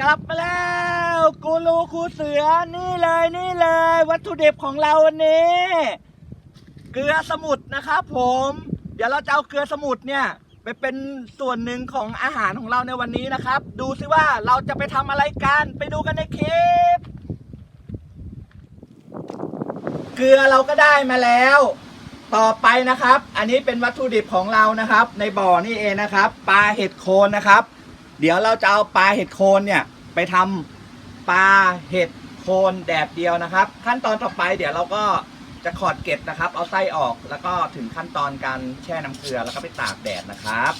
กลับมาแล้วกูรูครูเสือนี่เลยนี่เลย วัตถุดิบของเราวันนี้เกลือสมุทรนะครับผม เดี๋ยวเราจะเอาเกลือสมุทรเนี่ย ไปเป็นส่วนหนึ่งของอาหารของเราในวันนี้นะครับ ดูซิว่าเราจะไปทำอะไรกันไปดูกันในคลิป เกลือเราก็ได้มาแล้ว ต่อไปนะครับ อันนี้เป็นวัตถุดิบของเรานะครับ ในบ่อนี่เองนะครับปลาเห็ดโคนนะครับ เดี๋ยวเราจะเอาปลาเห็ดโคนเนี่ยไปทำปลาเห็ดโคนแดดเดียวนะครับ ขั้นตอนต่อไปเดี๋ยวเราก็จะขอดเก็ดนะครับ เอาไส้ออกแล้วก็ถึงขั้นตอนการแช่น้ำเกลือแล้วก็ไปตากแดดนะครับ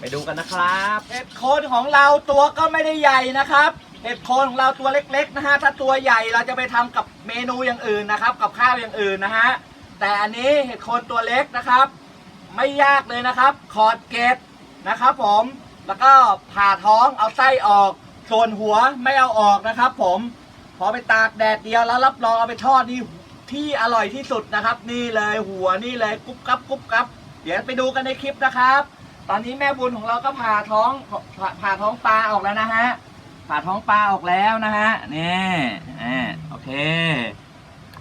ไปดูกันนะครับเห็ดโคนของเราตัวก็ไม่ได้ใหญ่นะครับเห็ดโคนของเราตัวเล็กๆนะฮะถ้าตัวใหญ่เราจะไปทำกับเมนูอย่างอื่นนะครับ กับข้าวอย่างอื่นนะฮะแต่อันนี้เห็ดโคนตัวเล็กนะครับ ไม่ยากเลยนะครับขอดเก็ดนะครับผม แล้วก็ผ่าท้องเอาไส้ออก ส่วนหัวไม่เอาออกนะครับ ผมพอไปตากแดดเดียวแล้วรับรองเอาไปทอดนี่ที่อร่อยที่สุดนะครับ นี่เลยหัวนี่เลยกรุบกรับกรุบกรับเดี๋ยวไปดูกันในคลิปนะครับ ตอนนี้แม่บุญของเราก็ผ่าท้องผ่าผ่าท้องปลาออกแล้วนะฮะผ่าท้องปลาออกแล้วนะฮะนี่อ่าโอเค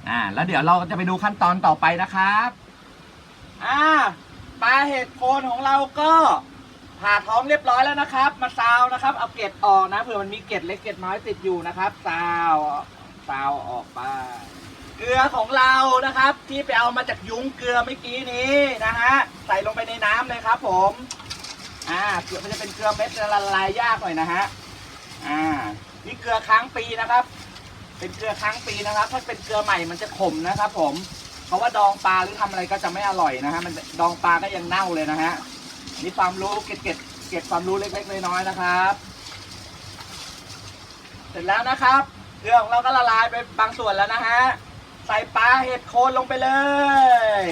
อ่าแล้วเดี๋ยวเราจะไปดูขั้นตอนต่อไปนะครับอ่าปลาเห็ดโคนของเราก็ ผ่าท้องเรียบร้อยแล้วนะครับ มาซาวนะครับ เอาเกล็ดออกนะเผื่อมันมีเกล็ดเล็กเกล็ดน้อยติดอยู่นะครับซาวซาวออกไปเกลือของเรานะครับ ที่ไปเอามาจากยุ้งเกลือเมื่อกี้นี้นะฮะใส่ลงไปในน้ำเลยครับ ผมอ่าเกลือมันจะเป็นเกลือเม็ดละลายยากหน่อยนะฮะอ่านี่เกลือค้างปีนะครับ เป็นเกลือค้างปีนะครับ ถ้าเป็นเกลือใหม่มันจะขมนะครับ ผมเพราะว่าดองปลาหรือทำอะไรก็จะไม่อร่อยนะฮะมันดองปลาก็ยังเน่าเลยนะฮะ นี่ความรู้เก็บเก็บเก็บความรู้เล็กๆน้อยๆนะครับ เสร็จแล้วนะครับเกลือของเราก็ละลายไปบางส่วนแล้วนะฮะใส่ปลาเห็ดโคนลงไปเลย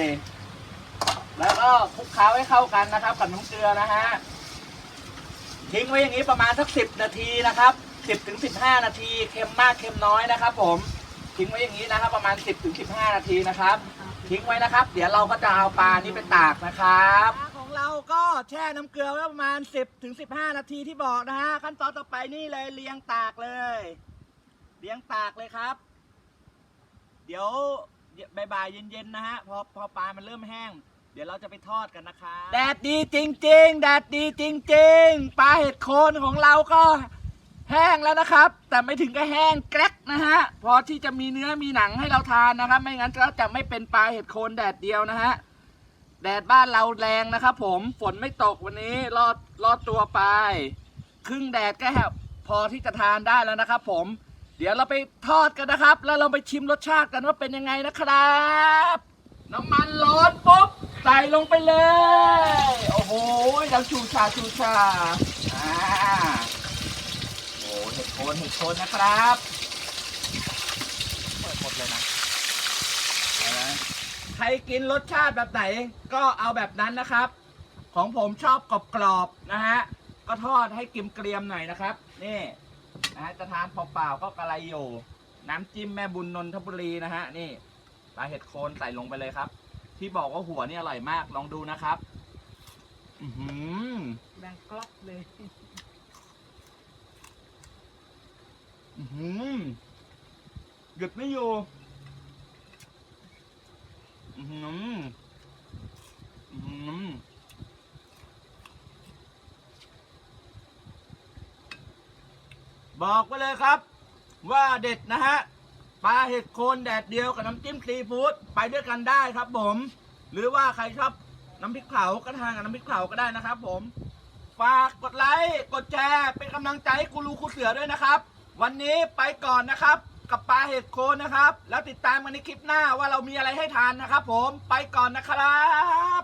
แล้วก็คลุกเคล้าให้เข้ากันนะครับกับน้ำเกลือนะฮะทิ้งไว้อย่างนี้ประมาณสักสิบนาทีนะครับสิบถึงสิบห้านาทีเค็มมากเค็มน้อยนะครับ ผมทิ้งไว้อย่างนี้นะครับ ประมาณสิบถึงสิบห้านาทีนะครับ ทิ้งไว้นะครับ เดี๋ยวเราก็จะเอาปลานี้ไปตากนะครับ เราก็แช่น้ำเกลือไว้ประมาณ 10ถึง15 นาทีที่บอกนะฮะ ขั้นตอนต่อไปนี่เลยเรียงตากเลยเรียงตากเลยครับ เดี๋ยวบ่ายๆเย็นๆนะฮะ พอพอปลามันเริ่มแห้ง เดี๋ยวเราจะไปทอดกันนะครับแดดดีจริง ๆ แดดดีจริง ๆ ปลาเห็ดโคนของเราก็แห้งแล้วนะครับ แต่ไม่ถึงกับแห้งแกรกนะฮะ พอที่จะมีเนื้อมีหนังให้เราทานนะครับ ไม่งั้นก็จะไม่เป็นปลาเห็ดโคนแดดเดียวนะฮะ แดดบ้านเราแรงนะครับผมฝนไม่ตกวันนี้รอดรอดตัวไป ครึ่งแดดก็แฮบพอที่จะทานได้แล้วนะครับผม เดี๋ยวเราไปทอดกันนะครับ แล้วเราไปชิมรสชาติกันว่าเป็นยังไงนะครับ น้ำมันร้อนปุ๊บใส่ลงไปเลย โอ้โหดังชูชาชูชาอ่าโอ้เห็ดโคนเห็ดโคนนะครับ เปิดหมดเลยนะ รกินรสชาติแบบไหน ก็เอาแบบนั้นนะครับ ของผมชอบกรอบๆนะฮะก็ทอดให้กิมเกรียมๆหน่อยนะครับ นี่นะฮะจะทานเปล่าๆก็กระไรอยู่ น้ำจิ้มแม่บุญนนทบุรีนะฮะนี่ปลาเห็ดโคนใส่ลงไปเลยครับ ที่บอกว่าหัวนี่อร่อยมากลองดูนะครับ อือหือแบ่งกรอบเลย อื้อหือหยุดไม่อยู่ อือหืออื้อหือบอกไปเลยครับ ว่าเด็ดนะฮะปลาเห็ดโคนแดดเดียวกับน้ำจิ้มซีฟู้ดไปด้วยกันได้ครับผม หรือว่าใครชอบน้ำพริกเผาก็ทานกับน้ำพริกเผาก็ได้นะครับ ผม ฝากกดไลค์กดแชร์เป็นกำลังใจให้กูรูคูเสือด้วยนะครับ วันนี้ไปก่อนนะครับ กับปลาเห็ดโคนนะครับ แล้วติดตามกันในคลิปหน้าว่าเรามีอะไรให้ทานนะครับผมไปก่อนนะครับ